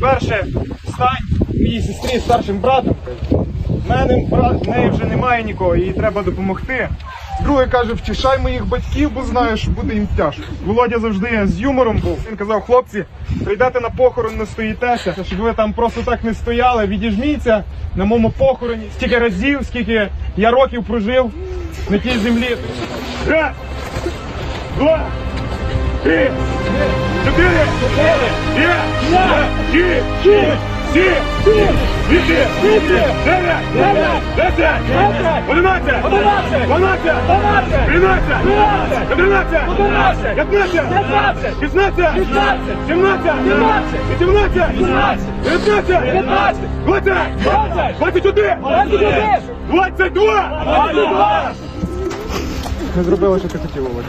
Перше, стань моїй сестрі старшим братом. В мене в неї вже немає нікого, їй треба допомогти. Друге каже, втішай моїх батьків, бо знаю, що буде їм тяжко. Володя завжди з юмором був. Він казав, хлопці, прийдете на похорон, не стоїтеся, щоб ви там просто так не стояли. Відіжміться на моєму похороні. Стільки разів, скільки я років прожив на тій землі. Раз, два, три, чотири, п'ять, шість, шість, сім, вісім, дев'ять, десять, одинадцять, дванадцять, тринадцять, чотирнадцять, п'ятнадцять, шістнадцять, сімнадцять, вісімнадцять, дев'ятнадцять, двадцять, двадцять один, двадцять два. Ми зробили, що ти хотів, Володя.